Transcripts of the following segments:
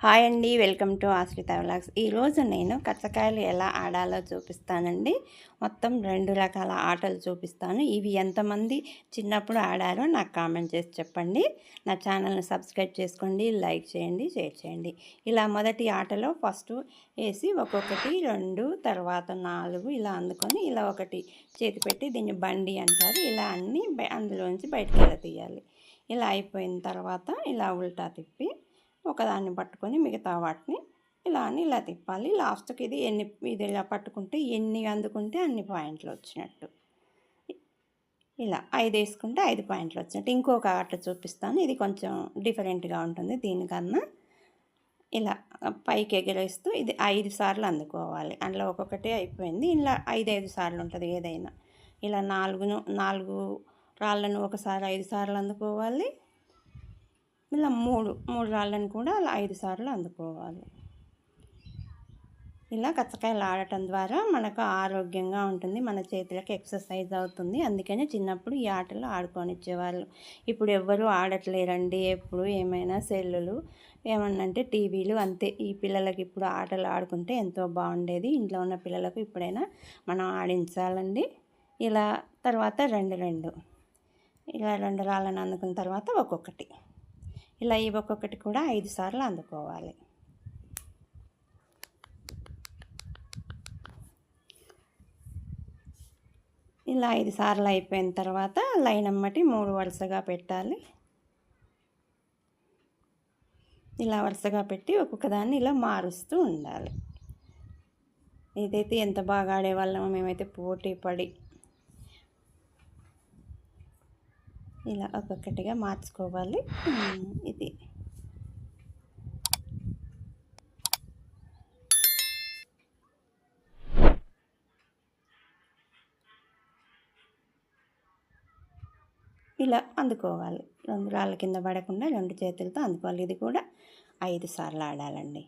Hi అండి welcome to ఆశ్రిత vlogs ఈరోజు నేను కచ్చకాయలు ఎలా ఆడాలో చూపిస్తానండి. మొత్తం రెండు రకాల ఆటలు చూపిస్తాను. ఇవి ఎంతమంది చిన్నప్పుడు ఆడారో నాకు కామెంట్ చేసి చెప్పండి. నా ఛానల్ని సబ్స్క్రైబ్ చేసుకోండి లైక్ చేయండి షేర్ చేయండి. ఇలా మొదటి ఆటలో ఫస్ట్ వేసి ఒక్కొక్కటి రెండు తర్వాత నాలుగు ఇలా అందుకొని ఇలా ఒకటి చేతి పెట్టి దీన్ని బండి అంటారు. ఇలా అన్నీ అందులోంచి బయటకు ఎలా తీయాలి. ఇలా అయిపోయిన తర్వాత ఇలా ఉల్టా తిప్పి ఒకదాన్ని పట్టుకొని మిగతా వాటిని ఇలా అని ఇలా తిప్పాలి. లాస్ట్కి ఇది ఎన్ని ఇది ఇలా పట్టుకుంటే ఎన్ని అందుకుంటే అన్ని పాయింట్లు వచ్చినట్టు. ఇలా ఐదు వేసుకుంటే ఐదు పాయింట్లు వచ్చినట్టు. ఇంకొక ఆట చూపిస్తాను. ఇది కొంచెం డిఫరెంట్గా ఉంటుంది దీనికన్నా. ఇలా పైకి ఎగరేస్తూ ఇది ఐదు సార్లు అందుకోవాలి. అందులో ఒక్కొక్కటి అయిపోయింది. ఇలా ఐదు ఐదు సార్లు ఉంటుంది ఏదైనా. ఇలా నాలుగును నాలుగు రాళ్ళను ఒకసారి ఐదు సార్లు అందుకోవాలి. ఇలా మూడు మూడు రాళ్ళని కూడా అలా ఐదు సార్లు అందుకోవాలి. ఇలా కచ్చకాయలు ఆడటం ద్వారా మనకు ఆరోగ్యంగా ఉంటుంది. మన చేతులకు ఎక్సర్సైజ్ అవుతుంది. అందుకనే చిన్నప్పుడు ఈ ఆటలు ఆడుకొనిచ్చేవాళ్ళు. ఇప్పుడు ఎవ్వరూ ఆడట్లేరండి. ఎప్పుడు ఏమైనా సెల్లులు ఏమన్నంటే టీవీలు అంతే. ఈ పిల్లలకి ఇప్పుడు ఆటలు ఆడుకుంటే ఎంతో బాగుండేది. ఇంట్లో ఉన్న పిల్లలకు ఇప్పుడైనా మనం ఆడించాలండి. ఇలా తర్వాత రెండు రెండు. ఇలా రెండు రాళ్ళని అందుకున్న తర్వాత ఒక్కొక్కటి. ఇలా ఈ ఒక్కొక్కటి కూడా ఐదు సార్లు అందుకోవాలి. ఇలా ఐదు సార్లు అయిపోయిన తర్వాత లైన్ అమ్మటి మూడు వరుసగా పెట్టాలి. ఇలా వరుసగా పెట్టి ఒక్కొక్క దాన్ని ఇలా మారుస్తూ ఉండాలి. ఇదైతే ఎంత బాగా ఆడేవాళ్ళమో మేమైతే పోటీ పడి ఇలా ఒక్కొక్కటిగా మార్చుకోవాలి. ఇది. ఇలా అందుకోవాలి. రెండు రాళ్ళ కింద పడకుండా రెండు చేతులతో అందుకోవాలి. ఇది కూడా ఐదు సార్లు ఆడాలండి.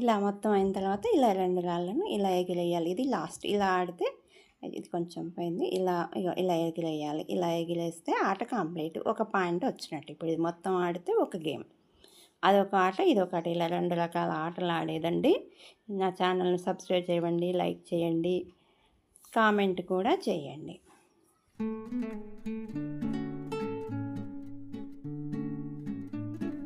ఇలా మొత్తం అయిన తర్వాత ఇలా రెండు రాళ్ళను ఇలా ఎగిరేయాలి. ఇది లాస్ట్ ఇలా ఆడితే ఇది కొంచెం పోయింది. ఇలా ఇలా ఎగిరేయాలి. ఇలా ఎగిరేస్తే ఆట కంప్లీట్. ఒక పాయింట్ వచ్చినట్టు. ఇప్పుడు ఇది మొత్తం ఆడితే ఒక గేమ్. అదొక ఆట ఇదొక ఆట ఇలా రెండు రకాల ఆటలు ఆడేదండి. నా ఛానల్ని సబ్స్క్రైబ్ చేయండి లైక్ చేయండి కామెంట్ కూడా చేయండి.